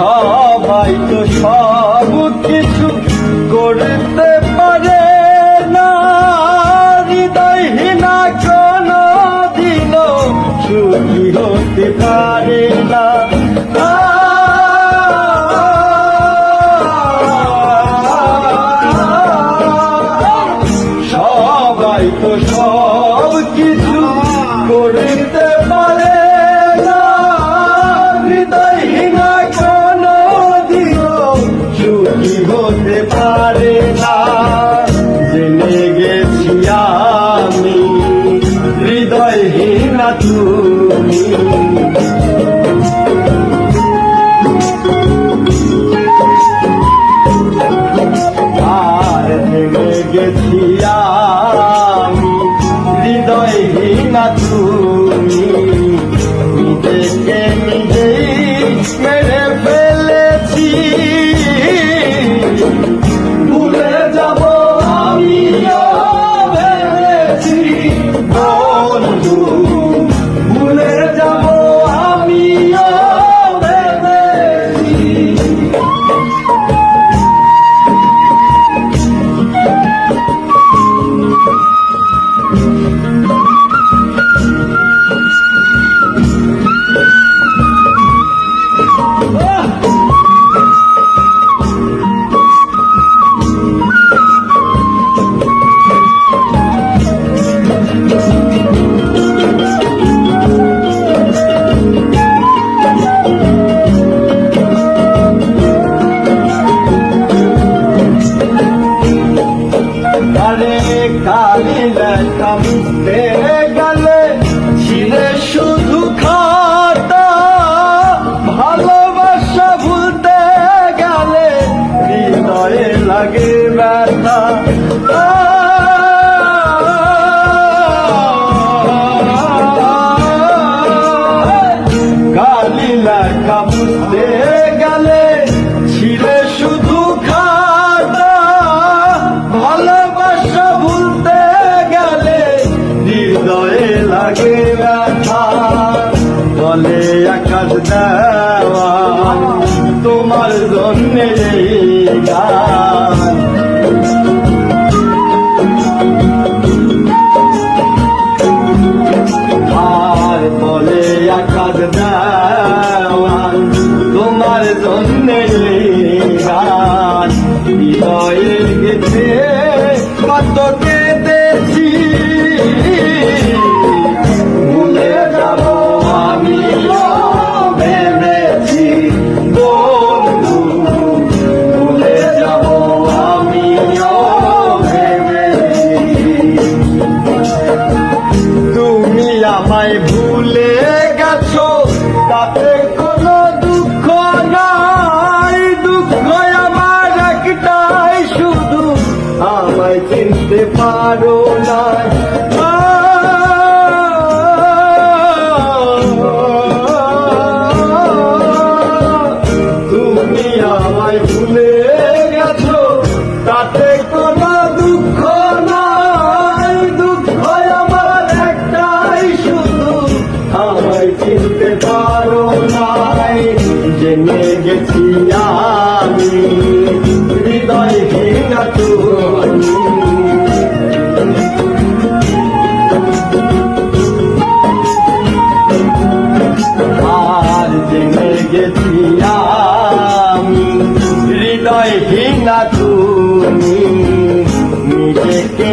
সবাই তো সব কিছু করতে পারে না। হৃদয়হীনা কোনো দিনও সুখী হতে পারে না। সবাই তো Santo. লেখা মিশতে গেলে ছিলে শুধু খাতা। ভালোবাসা ভুলতে গেলে হৃদয়ে লাগে আকাশ দেওয়া তোমার জন্যে গান। আর বলে আকাশ দেওয়া তোমার জন্য ভুলে গেছো তাতে কোনো দুঃখ নাই। দুঃখ আমার একটাই শুধু আমায় চিনতে পারো না হৃদয় ভেঙা তুমি। আর জেনে গেছি আমি হৃদয় হিনা তুমি। নিজেকে